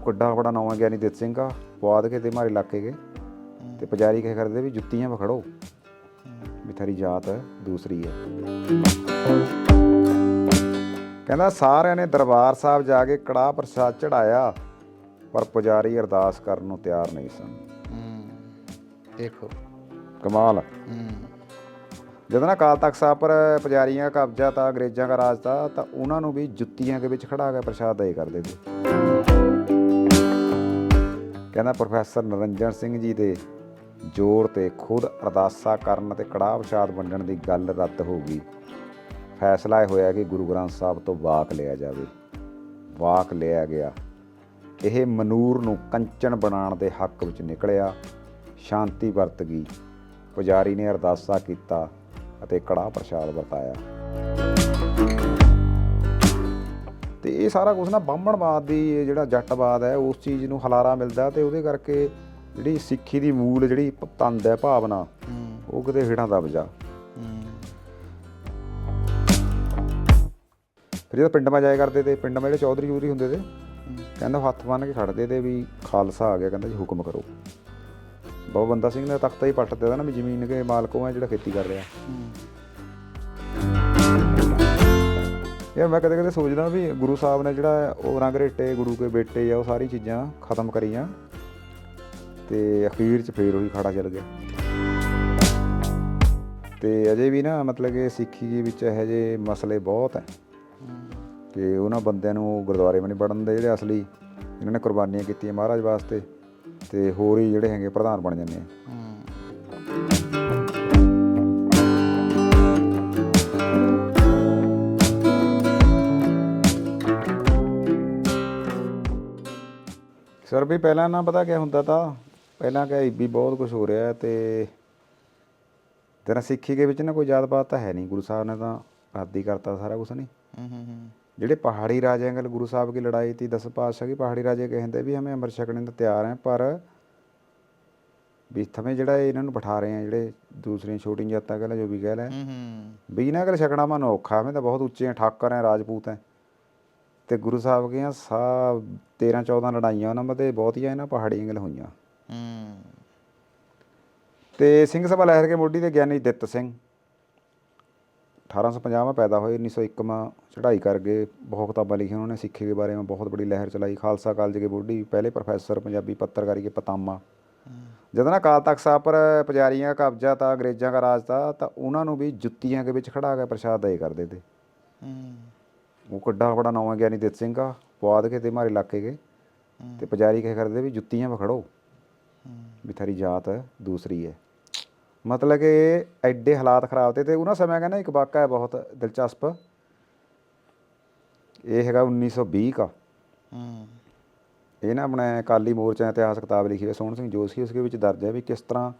ਉਹ ਕਿੱਡਾ ਬੜਾ ਨਵਾਂ ਗਿਆਨੀ ਦਿੱਤ ਸਿੰਘ ਆ ਪਵਾਦ ਕੇ ਤੇ ਮਾਰੇ ਇਲਾਕੇ ਕੇ ਤੇ ਪੁਜਾਰੀ ਕਹੇ ਕਰਦੇ ਵੀ ਜੁੱਤੀਆਂ ਵਖੜੋ ਵੀ ਥਾਰੀ ਜਾਤ ਦੂਸਰੀ ਹੈ। ਕਹਿੰਦਾ ਸਾਰਿਆਂ ਨੇ ਦਰਬਾਰ ਸਾਹਿਬ ਜਾ ਕੇ ਕੜਾਹ ਪ੍ਰਸ਼ਾਦ ਚੜਾਇਆ ਪਰ ਪੁਜਾਰੀ ਅਰਦਾਸ ਕਰਨ ਨੂੰ ਤਿਆਰ ਨਹੀਂ ਸਨ। ਦੇਖੋ। ਕਮਾਲ ਹੂੰ। ਜਦੋਂ ਨਾ ਅਕਾਲ ਤਖਤ ਸਾਹਿਬ ਪਰ ਪੁਜਾਰੀਆਂ ਦਾ ਕਬਜ਼ਾ ਤਾਂ ਅੰਗਰੇਜ਼ਾਂ ਦਾ ਰਾਜ ਤਾਂ ਉਹਨਾਂ ਨੂੰ ਵੀ ਜੁੱਤੀਆਂ ਦੇ ਵਿੱਚ ਖੜਾ ਕੇ ਪ੍ਰਸ਼ਾਦ ਦੇ ਕਰਦੇ ਸੀ ਕਹਿੰਦਾ ਪ੍ਰੋਫੈਸਰ ਨਰਿੰਜਨ ਸਿੰਘ ਜੀ ਦੇ ਜ਼ੋਰ ਤੇ ਖੁਦ ਅਰਦਾਸਾ ਕਰਨ ਤੇ ਕੜਾਹ ਪ੍ਰਸ਼ਾਦ ਵੰਡਣ ਦੀ ਗੱਲ ਰੱਦ ਹੋ ਗਈ। ਫੈਸਲਾ ਇਹ ਹੋਇਆ ਕਿ ਗੁਰੂ ਗ੍ਰੰਥ ਸਾਹਿਬ ਤੋਂ ਵਾਕ ਲਿਆ ਜਾਵੇ। ਵਾਕ ਲਿਆ ਗਿਆ। ਇਹ ਮਨੂਰ ਨੂੰ ਕੰਚਨ ਬਣਾਉਣ ਦੇ ਹੱਕ ਵਿੱਚ ਨਿਕਲਿਆ। ਸ਼ਾਂਤੀ ਵਰਤ ਗਈ। ਪੁਜਾਰੀ ਨੇ ਅਰਦਾਸਾ ਕੀਤਾ ਅਤੇ ਕੜਾਹ ਪ੍ਰਸ਼ਾਦ ਵਰਤਾਇਆ। ਤੇ ਇਹ ਸਾਰਾ ਕੁਝ ਨਾ ਬਾਹਮਣਵਾਦ ਦੀ ਜਿਹੜਾ ਜੱਟਵਾਦ ਹੈ ਉਸ ਚੀਜ਼ ਨੂੰ ਹਲਾਰਾ ਮਿਲਦਾ ਤੇ ਉਹਦੇ ਕਰਕੇ ਜਿਹੜੀ ਸਿੱਖੀ ਦੀ ਮੂਲ ਜਿਹੜੀ ਤੰਦ ਹੈ ਭਾਵਨਾ ਉਹ ਕਿਤੇ ਹੇਠਾਂ ਦਬ ਜਾ। ਫਿਰ ਜਦੋਂ ਪਿੰਡ ਮਾ ਜਾਇਆ ਕਰਦੇ ਤੇ ਪਿੰਡ ਮਾ ਜਿਹੜੇ ਚੌਧਰੀ ਚੌਧਰੀ ਹੁੰਦੇ ਤੇ ਕਹਿੰਦਾ ਹੱਥ ਬੰਨ ਕੇ ਖੜਦੇ ਤੇ ਵੀ ਖਾਲਸਾ ਆ ਗਿਆ ਕਹਿੰਦਾ ਜੀ ਹੁਕਮ ਕਰੋ। ਬਾਬਾ ਬੰਦਾ ਸਿੰਘ ਨੇ ਤਖਤਾ ਹੀ ਪੱਟ ਦਿੱਤਾ ਨਾ ਵੀ ਜ਼ਮੀਨ ਕੇ ਮਾਲਕ ਉਹ ਹੈ ਜਿਹੜਾ ਖੇਤੀ ਕਰ ਰਿਹਾ। ਹੂੰ। ਯਾਰ ਮੈਂ ਕਦੇ ਕਦੇ ਸੋਚਦਾ ਵੀ ਗੁਰੂ ਸਾਹਿਬ ਨੇ ਜਿਹੜਾ ਉਹ ਰੰਗ ਰੇਟੇ, ਗੁਰੂ ਕੇ ਬੇਟੇ ਆ, ਉਹ ਸਾਰੀ ਚੀਜ਼ਾਂ ਖਤਮ ਕਰੀਆਂ ਤੇ ਅਖੀਰ 'ਚ ਫੇਰ ਉਹੀ ਖੜਾ ਚੱਲ ਗਿਆ। ਤੇ ਅਜੇ ਵੀ ਨਾ ਮਤਲਬ ਕਿ ਸਿੱਖੀ ਦੇ ਵਿੱਚ ਇਹੋ ਜਿਹੇ ਮਸਲੇ ਬਹੁਤ ਹੈ ਕਿ ਉਹਨਾਂ ਬੰਦਿਆਂ ਨੂੰ ਗੁਰਦੁਆਰੇ ਵੀ ਨਹੀਂ ਵੜਨ ਦੇ, ਜਿਹੜੇ ਅਸਲੀ ਇਹਨਾਂ ਨੇ ਕੁਰਬਾਨੀਆਂ ਕੀਤੀਆਂ ਮਹਾਰਾਜ ਵਾਸਤੇ ਤੇ ਹੋਰ ਹੀ ਜਿਹੜੇ ਹੈਗੇ ਪ੍ਰਧਾਨ ਬਣ ਜਾਂਦੇ ਆ। ਸਰ ਵੀ ਪਹਿਲਾਂ ਨਾ ਪਤਾ ਕਿਆ ਹੁੰਦਾ ਤਾਂ ਪਹਿਲਾਂ ਕਿਆ ਵੀ ਬਹੁਤ ਕੁਝ ਹੋ ਰਿਹਾ ਤੇ ਤੇਰਾ ਸਿੱਖੀ ਦੇ ਵਿੱਚ ਨਾ ਕੋਈ ਯਾਦ ਬਾਤ ਤਾਂ ਹੈ ਨਹੀਂ ਗੁਰੂ ਸਾਹਿਬ ਨੇ ਤਾਂ ਆਦੀ ਕਰਤਾ ਸਾਰਾ ਕੁਝ ਨਹੀਂ ਹੂੰ ਹੂੰ ਜਿਹੜੇ ਪਹਾੜੀ ਰਾਜਿਆਂ ਨਾਲ ਗੁਰੂ ਸਾਹਿਬ ਦੀ ਲੜਾਈ ਤੀ ਦਸ ਪਾਤਸ਼ਾਹ ਕੀ ਪਹਾੜੀ ਰਾਜੇ ਕਹਿੰਦੇ ਵੀ ਹਮੇ ਅੰਮ੍ਰਿਤ ਛਕਣੇ ਨੂੰ ਤਿਆਰ ਹੈ ਪਰ ਵੀ ਥਮੇ ਜਿਹੜਾ ਇਹਨਾਂ ਨੂੰ ਬਿਠਾ ਰਹੇ ਆ ਜਿਹੜੇ ਦੂਸਰੀਆਂ ਛੋਟੀਆਂ ਜਾਤਾਂ ਕਹਿੰਦਾ ਜੋ ਵੀ ਕਹਿ ਲੈ। ਵੀ ਇਹਨਾਂ ਗੱਲ ਛਕਣਾ ਮਨ ਔਖਾ ਮੈਂ ਤਾਂ ਬਹੁਤ ਉੱਚੇ ਠਾਕਰ ਹੈ ਰਾਜਪੂਤ ਹੈ। ਤੇ ਗੁਰੂ ਸਾਹਿਬ ਗਿਆ ਸਾ 13 14 ਲੜਾਈਆਂ ਉਹਨਾਂ ਮਤੇ ਬਹੁਤੀਆਂ ਇਹਨਾਂ ਪਹਾੜੀਆਂ ਗਲ ਹੋਈਆਂ। ਤੇ ਸਿੰਘ ਸਭਾ ਲਹਿਰ ਕੇ ਮੋਢੀ ਦੇ ਗਿਆਨੀ ਦਿੱਤ ਸਿੰਘ। 1850 ਮੈਂ ਪੈਦਾ ਹੋਏ 1901 ਮੈਂ ਚੜ੍ਹਾਈ ਕਰ ਗਏ। ਬਹੁਤ ਕਿਤਾਬਾਂ ਲਿਖੀਆਂ ਉਹਨਾਂ ਨੇ ਸਿੱਖੀ ਦੇ ਬਾਰੇ ਮੈਂ ਬਹੁਤ ਬੜੀ ਲਹਿਰ ਚਲਾਈ। ਖਾਲਸਾ ਕਾਲਜ ਦੇ ਮੋਢੀ ਪਹਿਲੇ ਪ੍ਰੋਫੈਸਰ ਪੰਜਾਬੀ ਪੱਤਰਕਾਰੀ ਕੇ ਪਤਾਮਾ। ਜਦੋਂ ਨਾ ਕਾਲ ਤਖਤ ਸਾਹਿਬ ਪਰ ਪੁਜਾਰੀਆਂ ਦਾ ਕਬਜ਼ਾ ਤਾਂ ਅੰਗਰੇਜ਼ਾਂ ਦਾ ਰਾਜ ਤਾਂ ਤਾਂ ਉਹਨਾਂ ਨੂੰ ਵੀ ਜੁੱਤੀਆਂ ਦੇ ਵਿੱਚ ਖੜਾ ਕੇ ਪ੍ਰਸ਼ਾਦ ਦੇ ਕਰਦੇ ਤੇ। ਉਹ ਕਿੱਡਾ ਬੜਾ ਨਵਾਂ ਗਿਆਨੀ ਦਿੱਤ ਸਿੰਘ ਆ ਪਵਾਦ ਕੇ ਤੇ ਮਾਰੇ ਇਲਾਕੇ ਕੇ ਤੇ ਪੁਜਾਰੀ ਕਹੇ ਕਰਦੇ ਵੀ ਜੁੱਤੀਆਂ ਵਖੜੋ ਵੀ ਥਾਰੀ ਜਾਤ ਦੂਸਰੀ ਹੈ। ਮਤਲਬ ਕਿ ਐਡੇ ਹਾਲਾਤ ਖਰਾਬ ਤੇ ਤੇ ਉਹਨਾਂ ਸਮੇਂ ਕਹਿੰਦਾ ਇੱਕ ਵਾਕਾ ਹੈ ਬਹੁਤ ਦਿਲਚਸਪ। ਇਹ ਹੈਗਾ 1920 ਦਾ ਹੂੰ ਇਹ ਨਾ ਆਪਣੇ ਅਕਾਲੀ ਮੋਰਚਾ ਇਤਿਹਾਸ ਕਿਤਾਬ ਲਿਖੀ ਹੋਈ ਸੋਹਣ ਸਿੰਘ ਜੋਸ਼ੀ ਉਸਦੇ ਵਿੱਚ ਦਰਜ ਹੈ ਵੀ ਕਿਸ ਤਰ੍ਹਾਂ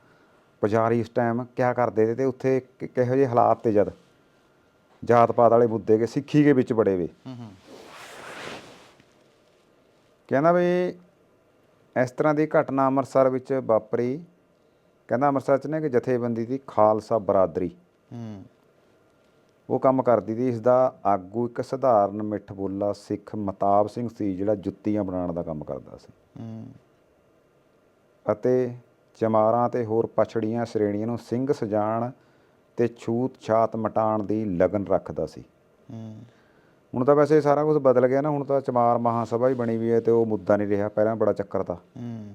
ਪੁਜਾਰੀ ਇਸ ਟਾਈਮ ਕਿਆ ਕਰਦੇ ਤੇ ਉੱਥੇ ਕਿਹੋ ਜਿਹੇ ਹਾਲਾਤ ਤੇ ਜਦ ਜਾਤ ਪਾਤ ਵਾਲੇ ਮੁੱਦੇ ਕੇ ਸਿੱਖੀ ਦੇ ਵਿੱਚ ਬੜੇ ਵੇ। ਕਹਿੰਦਾ ਵੀ ਇਸ ਤਰ੍ਹਾਂ ਦੀ ਘਟਨਾ ਅੰਮ੍ਰਿਤਸਰ ਵਿੱਚ ਵਾਪਰੀ। ਕਹਿੰਦਾ ਅੰਮ੍ਰਿਤਸਰ 'ਚ ਨਾ ਇੱਕ ਜਥੇਬੰਦੀ ਦੀ ਖਾਲਸਾ ਬਰਾਦਰੀ। ਹੂੰ। ਉਹ ਕੰਮ ਕਰਦੀ ਸੀ ਇਸ ਦਾ ਆਗੂ ਇੱਕ ਸਧਾਰਨ ਮਿੱਠ ਬੋਲਾ ਸਿੱਖ ਮਤਾਬ ਸਿੰਘ ਸੀ ਜਿਹੜਾ ਜੁੱਤੀਆਂ ਬਣਾਉਣ ਦਾ ਕੰਮ ਕਰਦਾ ਸੀ। ਹੂੰ। ਅਤੇ ਚਮਾਰਾਂ ਤੇ ਹੋਰ ਪਛੜੀਆਂ ਸ਼੍ਰੇਣੀਆਂ ਨੂੰ ਸਿੰਘ ਸਜਾਣ ਤੇ ਛੂਤ ਛਾਤ ਮਟਾਉਣ ਦੀ ਲਗਨ ਰੱਖਦਾ ਸੀ। ਹੂੰ। ਹੁਣ ਤਾਂ ਵੈਸੇ ਸਾਰਾ ਕੁਝ ਬਦਲ ਗਿਆ ਨਾ ਹੁਣ ਤਾਂ ਚਮਾਰ ਮਹਾਸਭਾ ਹੀ ਬਣੀ ਵੀ ਹੈ ਤੇ ਉਹ ਮੁੱਦਾ ਨਹੀਂ ਰਿਹਾ ਪਹਿਲਾਂ ਬੜਾ ਚੱਕਰ ਤਾ। ਹੂੰ।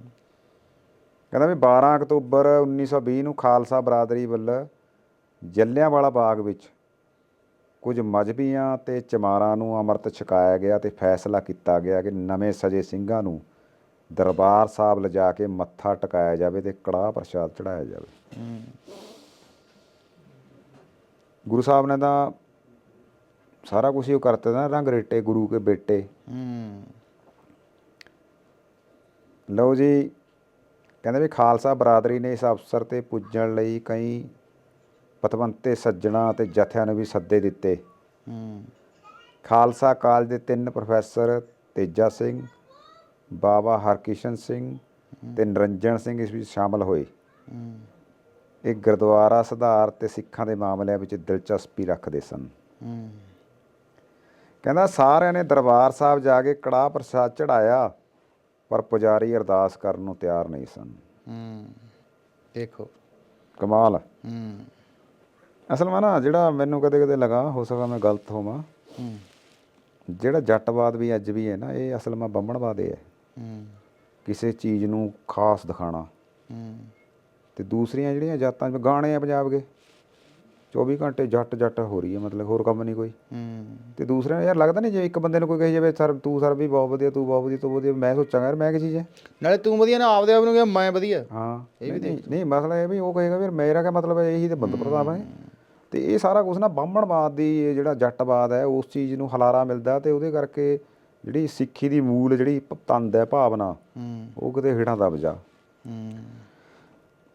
ਕਹਿੰਦਾ ਵੀ 12 ਅਕਤੂਬਰ 1920 ਨੂੰ ਖਾਲਸਾ ਬਰਾਦਰੀ ਵੱਲੋਂ ਜੱਲਿਆਂਵਾਲਾ ਬਾਗ ਵਿੱਚ ਕੁਝ ਮਜਬੀਆਂ ਤੇ ਚਮਾਰਾਂ ਨੂੰ ਅੰਮ੍ਰਿਤ ਛਕਾਇਆ ਗਿਆ ਤੇ ਫੈਸਲਾ ਕੀਤਾ ਗਿਆ ਕਿ ਨਵੇਂ ਸਜੇ ਸਿੰਘਾਂ ਨੂੰ ਦਰਬਾਰ ਸਾਹਿਬ ਲਿਜਾ ਕੇ ਮੱਥਾ ਟਿਕਾਇਆ ਜਾਵੇ ਤੇ ਕੜਾਹ ਪ੍ਰਸ਼ਾਦ ਚੜਾਇਆ ਜਾਵੇ। ਹੂੰ। ਗੁਰੂ ਸਾਹਿਬ ਨੇ ਤਾਂ ਸਾਰਾ ਕੁਝ ਹੀ ਉਹ ਕਰਤਾ ਨਾ ਰੰਗ ਰੇਟੇ ਗੁਰੂ ਕੇ ਬੇਟੇ। ਹੂੰ। ਲਓ ਜੀ ਕਹਿੰਦੇ ਵੀ ਖਾਲਸਾ ਬਰਾਦਰੀ ਨੇ ਇਸ ਅਵਸਰ ਤੇ ਪੁੱਜਣ ਲਈ ਕਈ ਪਤਵੰਤੇ ਸੱਜਣਾ ਤੇ ਜਥਿਆਂ ਨੂੰ ਵੀ ਸੱਦੇ ਦਿੱਤੇ। ਹੂੰ। ਖਾਲਸਾ ਕਾਲਜ ਦੇ ਤਿੰਨ ਪ੍ਰੋਫੈਸਰ ਤੇਜਾ ਸਿੰਘ ਬਾਬਾ ਹਰਕਿਸ਼ਨ ਸਿੰਘ ਤੇ ਨਰਿੰਜਨ ਸਿੰਘ ਇਸ ਵਿੱਚ ਸ਼ਾਮਲ ਹੋਏ। ਹੂੰ। ਇਹ ਗੁਰਦੁਆਰਾ ਸੁਧਾਰ ਤੇ ਸਿੱਖਾਂ ਦੇ ਮਾਮਲਿਆਂ ਵਿੱਚ ਦਿਲਚਸਪੀ ਰੱਖਦੇ ਸਨ। ਕਹਿੰਦਾ ਸਾਰਿਆਂ ਨੇ ਦਰਬਾਰ ਸਾਹਿਬ ਜਾ ਕੇ ਕੜਾਹ ਪ੍ਰਸ਼ਾਦ ਚੜਾਇਆ ਪਰ ਪੁਜਾਰੀ ਅਰਦਾਸ ਕਰਨ ਨੂੰ ਤਿਆਰ ਨਹੀਂ ਸਨ। ਹੂੰ ਦੇਖੋ। ਕਮਾਲ ਹੂੰ। ਅਸਲ ਮੈਂ ਨਾ ਜਿਹੜਾ ਮੈਨੂੰ ਕਦੇ ਕਦੇ ਲਗਾ ਹੋ ਸਕਦਾ ਮੈਂ ਗਲਤ ਹੋਵਾਂ। ਹੂੰ। ਜਿਹੜਾ ਜੱਟਵਾਦ ਵੀ ਅੱਜ ਵੀ ਹੈ ਨਾ ਇਹ ਅਸਲ ਮੈਂ ਬੰਮਣਵਾਦ ਹੈ। ਹੂੰ। ਕਿਸੇ ਚੀਜ਼ ਨੂੰ ਖਾਸ ਦਿਖਾਣਾ। ਹੂੰ। ਤੇ ਦੂਸਰੀਆਂ ਜਿਹੜੀਆਂ ਜਾਤਾਂ ਜਿਵੇਂ ਗਾਣੇ ਆ ਪੰਜਾਬ ਦੇ 24 ਘੰਟੇ ਜੱਟ ਜੱਟ ਹੋ ਰਹੀ ਹੈ ਮਤਲਬ ਹੋਰ ਕੰਮ ਨਹੀਂ ਕੋਈ। ਹੂੰ। ਤੇ ਦੂਸਰਿਆਂ ਨੂੰ ਯਾਰ ਲੱਗਦਾ ਨਹੀਂ ਜੇ ਇੱਕ ਬੰਦੇ ਨੂੰ ਕੋਈ ਕਹੇ ਜਾਵੇ ਸਰ ਤੂੰ ਸਰ ਵੀ ਬਹੁਤ ਵਧੀਆ ਤੂੰ ਬਹੁਤ ਵਧੀਆ ਤੂੰ ਵਧੀਆ ਮੈਂ ਸੋਚਾਂਗਾ ਯਾਰ ਮੈਂ ਕੀ ਚੀਜ਼ ਹੈ ਨਾਲੇ ਤੂੰ ਵਧੀਆ ਨਾ ਆਪਦੇ ਆਪ ਨੂੰ ਕਿਹਾ ਮੈਂ ਵਧੀਆ। ਹਾਂ। ਇਹ ਵੀ ਨਹੀਂ ਨਹੀਂ ਮਸਲਾ ਇਹ ਵੀ ਉਹ ਕਹੇਗਾ ਵੀ ਮੇਰਾ ਕੀ ਮਤਲਬ ਹੈ ਇਹੀ ਤੇ ਬੰਦ ਪ੍ਰਤਾਪ ਹੈ। ਤੇ ਇਹ ਸਾਰਾ ਕੁਝ ਨਾ ਬਾਹਮਣਵਾਦ ਦੀ ਜਿਹੜਾ ਜੱਟਵਾਦ ਹੈ ਉਸ ਚੀਜ਼ ਨੂੰ ਹਲਾਰਾ ਮਿਲਦਾ ਤੇ ਉਹਦੇ ਕਰਕੇ ਜਿਹੜੀ ਸਿੱਖੀ ਦੀ ਮੂਲ ਜਿਹੜੀ ਤੰਦ ਹੈ ਭਾਵਨਾ ਹੂੰ। ਉਹ ਕਿਤੇ ਹੇਠਾਂ ਦਬ ਜਾ। ਹੂੰ।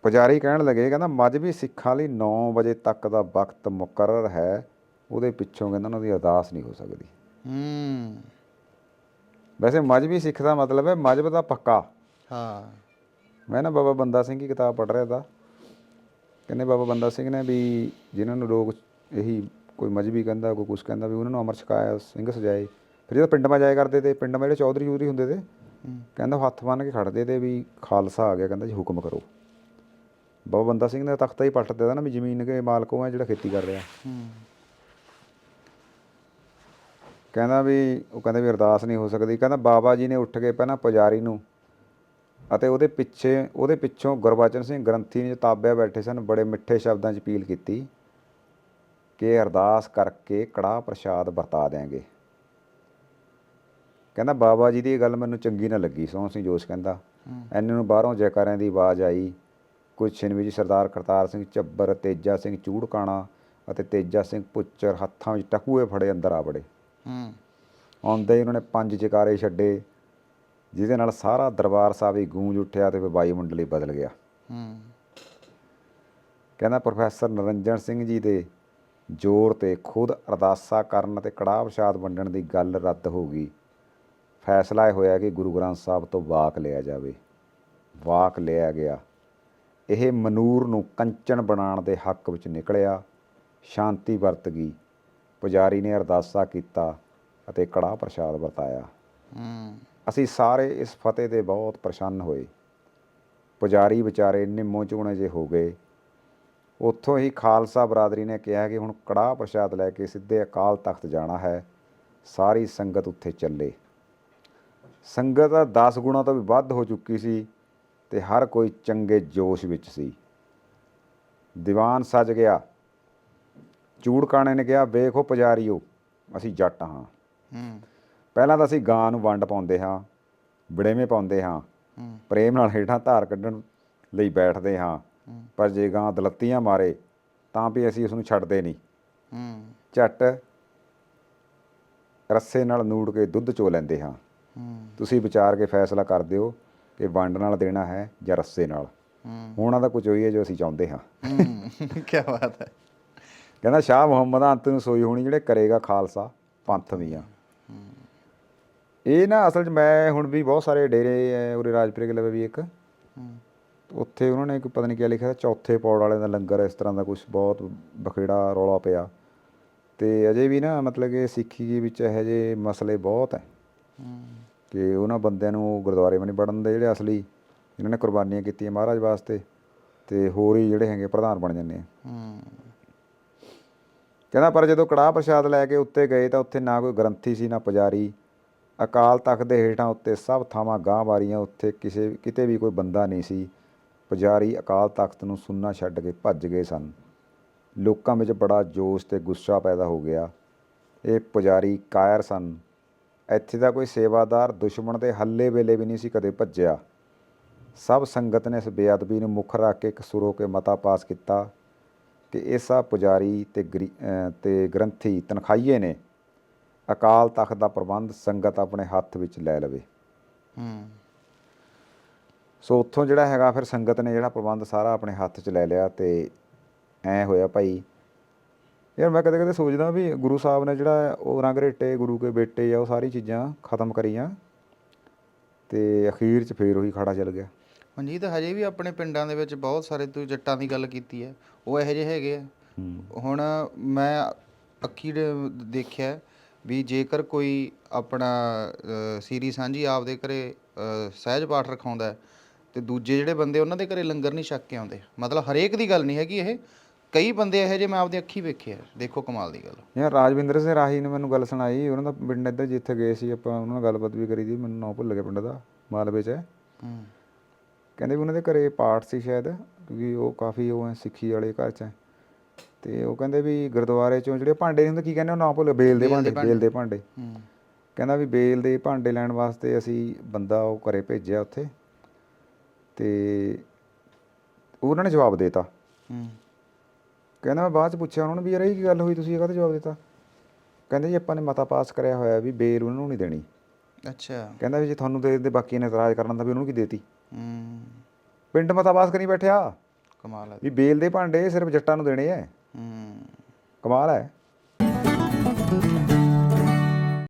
ਪੁਜਾਰੀ ਕਹਿਣ ਲੱਗੇ ਕਹਿੰਦਾ ਮਜਬੀ ਸਿੱਖਾਂ ਲਈ 9 ਵਜੇ ਤੱਕ ਦਾ ਵਕਤ ਮੁਕਰਰ ਹੈ। ਉਹਦੇ ਪਿੱਛੋਂ ਕਹਿੰਦਾ ਉਹਨਾਂ ਦੀ ਅਰਦਾਸ ਨਹੀਂ ਹੋ ਸਕਦੀ। ਹੂੰ। ਵੈਸੇ ਮਜਬੀ ਸਿੱਖ ਦਾ ਮਤਲਬ ਹੈ ਮਜਬ ਦਾ ਪੱਕਾ। ਹਾਂ। ਮੈਂ ਨਾ ਬਾਬਾ ਬੰਦਾ ਸਿੰਘ ਦੀ ਕਿਤਾਬ ਪੜ੍ਹ ਰਿਹਾ ਤਾ। ਕਹਿੰਦੇ ਬਾਬਾ ਬੰਦਾ ਸਿੰਘ ਨੇ ਵੀ ਜਿਨ੍ਹਾਂ ਨੂੰ ਲੋਕ ਇਹੀ ਕੋਈ ਮਜਬੀ ਕਹਿੰਦਾ ਕੋਈ ਕੁਛ ਕਹਿੰਦਾ ਵੀ ਉਹਨਾਂ ਨੂੰ ਅਮਰ ਛਕਾਇਆ ਸਿੰਘ ਸਜਾਏ। ਫਿਰ ਜਦੋਂ ਪਿੰਡ ਮਾ ਜਾਇਆ ਕਰਦੇ ਤੇ ਪਿੰਡ ਮਾ ਜਿਹੜੇ ਚੌਧਰੀ ਚੌਧਰੀ ਹੁੰਦੇ ਤੇ ਕਹਿੰਦਾ ਉਹ ਹੱਥ ਬੰਨ੍ਹ ਕੇ ਖੜਦੇ ਤੇ ਵੀ ਖਾਲਸਾ ਆ ਗਿਆ ਕਹਿੰਦਾ ਜੀ ਹੁਕਮ ਕਰੋ। ਬਾਬਾ ਬੰਦਾ ਸਿੰਘ ਨੇ ਤਖਤਾ ਹੀ ਪਲਟ ਦਿੱਤਾ ਨਾ ਵੀ ਜ਼ਮੀਨ ਕੇ ਮਾਲਕ ਉਹ ਹੈ ਜਿਹੜਾ ਖੇਤੀ ਕਰ ਰਿਹਾ। ਹੂੰ। ਕਹਿੰਦਾ ਵੀ ਉਹ ਕਹਿੰਦੇ ਵੀ ਅਰਦਾਸ ਨਹੀਂ ਹੋ ਸਕਦੀ। ਕਹਿੰਦਾ ਬਾਬਾ ਜੀ ਨੇ ਉੱਠ ਕੇ ਪਹਿਲਾਂ ਪੁਜਾਰੀ ਨੂੰ ਅਤੇ ਉਹਦੇ ਪਿੱਛੇ ਉਹਦੇ ਪਿੱਛੋਂ ਗੁਰਬਚਨ ਸਿੰਘ ਗ੍ਰੰਥੀ ਨੇ ਤਾਬਿਆ ਬੈਠੇ ਸਨ ਬੜੇ ਮਿੱਠੇ ਸ਼ਬਦਾਂ 'ਚ ਅਪੀਲ ਕੀਤੀ ਕਿ ਅਰਦਾਸ ਕਰਕੇ ਕੜਾਹ ਪ੍ਰਸ਼ਾਦ ਵਰਤਾ ਦਿਆਂਗੇ। ਕਹਿੰਦਾ ਬਾਬਾ ਜੀ ਦੀ ਇਹ ਗੱਲ ਮੈਨੂੰ ਚੰਗੀ ਨਾ ਲੱਗੀ ਸੋਹਣ ਸਿੰਘ ਜੋਸ਼ ਕਹਿੰਦਾ। ਐਨੇ ਨੂੰ ਬਾਹਰੋਂ ਜੈਕਾਰਿਆਂ ਦੀ ਆਵਾਜ਼ ਆਈ। ਕੁਝ ਛਿਨਵੀ ਜੀ ਸਰਦਾਰ ਕਰਤਾਰ ਸਿੰਘ ਚੱਬਰ ਤੇਜਾ ਸਿੰਘ ਚੂੜਕਾਣਾ ਅਤੇ ਤੇਜਾ ਸਿੰਘ ਪੁੱਚਰ ਹੱਥਾਂ ਵਿੱਚ ਟਕੂਏ ਫੜੇ ਅੰਦਰ ਆ ਵੜੇ। ਹੂੰ। ਆਉਂਦੇ ਹੀ ਉਹਨਾਂ ਨੇ ਪੰਜ ਜਕਾਰੇ ਛੱਡੇ ਜਿਹਦੇ ਨਾਲ ਸਾਰਾ ਦਰਬਾਰ ਸਾਹਿਬ ਹੀ ਗੂੰਜ ਉੱਠਿਆ ਤੇ ਫਿਰ ਵਾਯੂਮੰਡਲੀ ਬਦਲ ਗਿਆ। ਹੂੰ। ਕਹਿੰਦਾ ਪ੍ਰੋਫੈਸਰ ਨਰਿੰਜਨ ਸਿੰਘ ਜੀ ਦੇ ਜ਼ੋਰ ਤੇ ਖੁਦ ਅਰਦਾਸਾ ਕਰਨ ਅਤੇ ਕੜਾਹ ਪ੍ਰਸ਼ਾਦ ਵੰਡਣ ਦੀ ਗੱਲ ਰੱਦ ਹੋ ਗਈ। ਫੈਸਲਾ ਇਹ ਹੋਇਆ ਕਿ ਗੁਰੂ ਗ੍ਰੰਥ ਸਾਹਿਬ ਤੋਂ ਵਾਕ ਲਿਆ ਜਾਵੇ। ਵਾਕ ਲਿਆ ਗਿਆ। ਇਹ ਮਨੂਰ ਨੂੰ ਕੰਚਨ ਬਣਾਉਣ ਦੇ ਹੱਕ ਵਿੱਚ ਨਿਕਲਿਆ। ਸ਼ਾਂਤੀ ਵਰਤ ਗਈ। ਪੁਜਾਰੀ ਨੇ ਅਰਦਾਸਾ ਕੀਤਾ ਅਤੇ ਕੜਾਹ ਪ੍ਰਸ਼ਾਦ ਵਰਤਾਇਆ। ਅਸੀਂ ਸਾਰੇ ਇਸ ਫਤਿਹ ਤੇ ਬਹੁਤ ਪ੍ਰਸੰਨ ਹੋਏ। ਪੁਜਾਰੀ ਵਿਚਾਰੇ ਨਿੰਮੋ ਚੂਣੇ ਜੇ ਹੋ ਗਏ। ਉੱਥੋਂ ਹੀ ਖਾਲਸਾ ਬਰਾਦਰੀ ਨੇ ਕਿਹਾ ਕਿ ਹੁਣ ਕੜਾਹ ਪ੍ਰਸ਼ਾਦ ਲੈ ਕੇ ਸਿੱਧੇ ਅਕਾਲ ਤਖਤ ਜਾਣਾ ਹੈ। ਸਾਰੀ ਸੰਗਤ ਉੱਥੇ ਚੱਲੇ। ਸੰਗਤ ਦਾ 10 ਗੁਣਾ ਤੋਂ ਵੀ ਵੱਧ ਹੋ ਚੁੱਕੀ ਸੀ। ਤੇ ਹਰ ਕੋਈ ਚੰਗੇ ਜੋਸ਼ ਵਿੱਚ ਸੀ। ਦੀਵਾਨ ਸਜ ਗਿਆ। ਚੂੜਕਾਣੇ ਨੇ ਕਿਹਾ ਵੇਖੋ ਪੁਜਾਰੀਓ ਅਸੀਂ ਜੱਟ ਹਾਂ। ਹੂੰ। ਪਹਿਲਾਂ ਤਾਂ ਅਸੀਂ ਗਾਂ ਨੂੰ ਵੰਡ ਪਾਉਂਦੇ ਹਾਂ ਬੜੇਵੇਂ ਪਾਉਂਦੇ ਹਾਂ ਪ੍ਰੇਮ ਨਾਲ ਹੇਠਾਂ ਧਾਰ ਕੱਢਣ ਲਈ ਬੈਠਦੇ ਹਾਂ। ਪਰ ਜੇ ਗਾਂ ਦਲੱਤੀਆਂ ਮਾਰੇ ਤਾਂ ਵੀ ਅਸੀਂ ਉਸ ਨੂੰ ਛੱਡਦੇ ਨਹੀਂ। ਹੂੰ। ਝੱਟ ਰੱਸੇ ਨਾਲ ਨੂੜ ਕੇ ਦੁੱਧ ਚੋ ਲੈਂਦੇ ਹਾਂ। ਹੂੰ। ਤੁਸੀਂ ਵਿਚਾਰ ਕੇ ਫੈਸਲਾ ਕਰ ਦਿਓ ਕਿ ਵੰਡ ਨਾਲ ਦੇਣਾ ਹੈ ਜਾਂ ਰੱਸੇ ਨਾਲ। ਹੂੰ। ਹੋਣਾ ਤਾਂ ਕੁਝ ਹੋਈ ਹੈ ਜੋ ਅਸੀਂ ਚਾਹੁੰਦੇ ਹਾਂ। ਹੂੰ। ਕੀ ਬਾਤ ਹੈ। ਕਹਿੰਦਾ ਸ਼ਾਹ ਮੁਹੰਮਦ ਅੰਤ ਨੂੰ ਸੋਈ ਹੋਣੀ ਜਿਹੜੇ ਕਰੇਗਾ ਖਾਲਸਾ ਪੰਥ ਵੀਆਂ ਇਹ ਨਾ ਅਸਲ 'ਚ ਮੈਂ ਹੁਣ ਵੀ ਬਹੁਤ ਸਾਰੇ ਡੇਰੇ ਐ ਉਰੇ ਰਾਜਪੁਰੇ ਕੇ ਲਵੇ ਵੀ ਇੱਕ। ਹੂੰ। ਉੱਥੇ ਉਹਨਾਂ ਨੇ ਕੋਈ ਪਤਾ ਨਹੀਂ ਕੀ ਲਿਖਿਆ ਚੌਥੇ ਪੌੜ ਵਾਲੇ ਦਾ ਲੰਗਰ ਇਸ ਤਰ੍ਹਾਂ ਦਾ ਕੁਝ ਬਹੁਤ ਬਖੇੜਾ ਰੌਲਾ ਪਿਆ। ਤੇ ਅਜੇ ਵੀ ਨਾ ਮਤਲਬ ਕਿ ਸਿੱਖੀ ਦੇ ਵਿੱਚ ਇਹੋ ਜਿਹੇ ਮਸਲੇ ਬਹੁਤ ਹੂੰ। ਕਿ ਉਹਨਾਂ ਬੰਦਿਆਂ ਨੂੰ ਗੁਰਦੁਆਰੇ ਵੀ ਨਹੀਂ ਵੜਨ ਦੇ ਜਿਹੜੇ ਅਸਲੀ ਇਹਨਾਂ ਨੇ ਕੁਰਬਾਨੀਆਂ ਕੀਤੀਆਂ ਮਹਾਰਾਜ ਵਾਸਤੇ ਤੇ ਹੋਰ ਹੀ ਜਿਹੜੇ ਹੈਗੇ ਪ੍ਰਧਾਨ ਬਣ ਜਾਂਦੇ ਆ। ਹੂੰ। ਕਹਿੰਦਾ ਪਰ ਜਦੋਂ ਕੜਾਹ ਪ੍ਰਸ਼ਾਦ ਲੈ ਕੇ ਉੱਤੇ ਗਏ ਤਾਂ ਉੱਥੇ ਨਾ ਕੋਈ ਗ੍ਰੰਥੀ ਸੀ ਨਾ ਪੁਜਾਰੀ। ਅਕਾਲ ਤਖਤ ਦੇ ਹੇਠਾਂ ਉੱਤੇ ਸਭ ਥਾਵਾਂ ਗਾਂ ਵਾਰੀਆਂ ਉੱਥੇ ਕਿਸੇ ਕਿਤੇ ਵੀ ਕੋਈ ਬੰਦਾ ਨਹੀਂ ਸੀ। ਪੁਜਾਰੀ ਅਕਾਲ ਤਖਤ ਨੂੰ ਸੁੰਨਾ ਛੱਡ ਕੇ ਭੱਜ ਗਏ ਸਨ। ਲੋਕਾਂ ਵਿੱਚ ਬੜਾ ਜੋਸ਼ ਤੇ ਗੁੱਸਾ ਪੈਦਾ ਹੋ ਗਿਆ। ਇਹ ਪੁਜਾਰੀ ਕਾਇਰ ਸਨ। ਇੱਥੇ ਦਾ ਕੋਈ ਸੇਵਾਦਾਰ ਦੁਸ਼ਮਣ ਦੇ ਹੱਲੇ ਵੇਲੇ ਵੀ ਨਹੀਂ ਸੀ ਕਦੇ ਭੱਜਿਆ। ਸਭ ਸੰਗਤ ਨੇ ਇਸ ਬੇਅਦਬੀ ਨੂੰ ਮੁੱਖ ਰੱਖ ਕੇ ਇੱਕ ਸੁਰ ਹੋ ਕੇ ਮਤਾ ਪਾਸ ਕੀਤਾ ਕਿ ਇਸਾ ਪੁਜਾਰੀ ਤੇ ਤੇ ਗ੍ਰੰਥੀ ਤਨਖਾਹੀਏ ਨੇ। ਅਕਾਲ ਤਖਤ ਦਾ ਪ੍ਰਬੰਧ ਸੰਗਤ ਆਪਣੇ ਹੱਥ ਵਿੱਚ ਲੈ ਲਵੇ। ਹੂੰ। ਸੋ ਉੱਥੋਂ ਜਿਹੜਾ ਹੈਗਾ ਫਿਰ ਸੰਗਤ ਨੇ ਜਿਹੜਾ ਪ੍ਰਬੰਧ ਸਾਰਾ ਆਪਣੇ ਹੱਥ 'ਚ ਲੈ ਲਿਆ ਤੇ ਐ ਹੋਇਆ ਭਾਈ ਯਾਰ ਮੈਂ ਕਦੇ ਕਦੇ ਸੋਚਦਾ ਵੀ ਗੁਰੂ ਸਾਹਿਬ ਨੇ ਜਿਹੜਾ ਉਹ ਰੰਗ ਰੇਟੇ ਗੁਰੂ ਕੇ ਬੇਟੇ ਆ ਉਹ ਸਾਰੀ ਚੀਜ਼ਾਂ ਖਤਮ ਕਰੀਆਂ ਤੇ ਅਖੀਰ 'ਚ ਫੇਰ ਉਹੀ ਖੜਾ ਚੱਲ ਗਿਆ। ਮਨਜੀਤ ਹਜੇ ਵੀ ਆਪਣੇ ਪਿੰਡਾਂ ਦੇ ਵਿੱਚ ਬਹੁਤ ਸਾਰੇ ਤੂੰ ਜੱਟਾਂ ਦੀ ਗੱਲ ਕੀਤੀ ਹੈ ਉਹ ਇਹੋ ਜਿਹੇ ਹੈਗੇ ਆ। ਹੁਣ ਮੈਂ ਅੱਖੀ ਦੇਖਿਆ ਵੀ ਜੇਕਰ ਕੋਈ ਆਪਣਾ ਸੀਰੀ ਸਾਂਝੀ ਆਪਦੇ ਘਰੇ ਅ, ਸਹਿਜ ਪਾਠ ਰਖਾਉਂਦਾ ਤੇ ਦੂਜੇ ਜਿਹੜੇ ਬੰਦੇ ਉਹਨਾਂ ਦੇ ਘਰੇ ਲੰਗਰ ਨਹੀਂ ਛੱਕ ਕੇ ਆਉਂਦੇ। ਮਤਲਬ ਹਰੇਕ ਦੀ ਗੱਲ ਨਹੀਂ ਹੈਗੀ ਇਹ। ਕਈ ਬੰਦੇ ਇਹੋ ਜਿਹੇ ਮੈਂ ਆਪਦੀ ਅੱਖੀ ਵੇਖੇ ਆ। ਦੇਖੋ ਕਮਾਲ ਦੀ ਗੱਲ। ਯਾਰ ਰਾਜਵਿੰਦਰ ਸਿੰਘ ਰਾਹੀ ਨੇ ਮੈਨੂੰ ਗੱਲ ਸੁਣਾਈ ਉਹਨਾਂ ਦਾ ਪਿੰਡ ਇੱਧਰ ਜਿੱਥੇ ਗਏ ਸੀ ਆਪਾਂ ਉਹਨਾਂ ਨਾਲ ਗੱਲਬਾਤ ਵੀ ਕਰੀ ਦੀ ਮੈਨੂੰ ਨਾਂ ਭੁੱਲ ਗਿਆ ਪਿੰਡ ਦਾ ਮਾਲਵੇ 'ਚ। ਹੈ। ਕਹਿੰਦੇ ਵੀ ਉਹਨਾਂ ਦੇ ਘਰੇ ਪਾਠ ਸੀ ਸ਼ਾਇਦ ਕਿਉਂਕਿ ਉਹ ਕਾਫੀ ਉਹ ਹੈ ਸਿੱਖੀ ਵਾਲੇ ਘਰ 'ਚ ਹੈ ਤੇ ਉਹ ਕਹਿੰਦੇ ਵੀ ਗੁਰਦੁਆਰੇ 'ਚੋਂ ਜਿਹੜੇ ਭਾਂਡੇ ਹੁੰਦੇ ਕੀ ਕਹਿੰਦੇ ਉਹ ਨਾਂ ਭੁੱਲ ਬੇਲ ਦੇ ਭਾਂਡੇ ਬੇਲ ਦੇ ਭਾਂਡੇ। ਹੂੰ। ਕਹਿੰਦਾ ਵੀ ਬੇਲ ਦੇ ਭਾਂਡੇ ਲੈਣ ਵਾਸਤੇ ਅਸੀਂ ਬੰਦਾ ਉਹ ਘਰੇ ਭੇਜਿਆ ਉੱਥੇ। ਤੇ ਉਹਨਾਂ ਨੇ ਜਵਾਬ ਦੇਤਾ। ਹੂੰ। ਕਹਿੰਦਾ ਮੈਂ ਬਾਅਦ ਚ ਪੁੱਛਿਆ ਉਹਨਾਂ ਨੂੰ ਵੀ ਯਾਰ ਇਹ ਕੀ ਗੱਲ ਹੋਈ ਤੁਸੀਂ ਇਹ ਕਾਹਦਾ ਜਵਾਬ ਦਿੱਤਾ? ਕਹਿੰਦੇ ਜੀ ਆਪਾਂ ਨੇ ਮਤਾ ਪਾਸ ਕਰਿਆ ਹੋਇਆ ਵੀ ਬੇਲ ਉਹਨਾਂ ਨੂੰ ਨਹੀਂ ਦੇਣੀ। ਅੱਛਾ। ਕਹਿੰਦਾ ਵੀ ਜੇ ਤੁਹਾਨੂੰ ਦੇ ਦਿੰਦੇ ਬਾਕੀ ਨੇ ਇਤਰਾਜ਼ ਕਰਨ ਦਾ ਵੀ ਉਹਨੂੰ ਕੀ ਦੇਤੀ? ਹੂੰ। ਪਿੰਡ ਮਤਾ ਪਾਸ ਕਰੀ ਬੈਠਿਆ। ਕਮਾਲ ਹੈ ਵੀ ਬੇਲ ਦੇ ਭਾਂਡੇ ਸਿਰਫ ਜੱਟਾਂ ਨੂੰ ਦੇਣੇ ਐ। ਹੂੰ। ਕਮਾਲ ਹੈ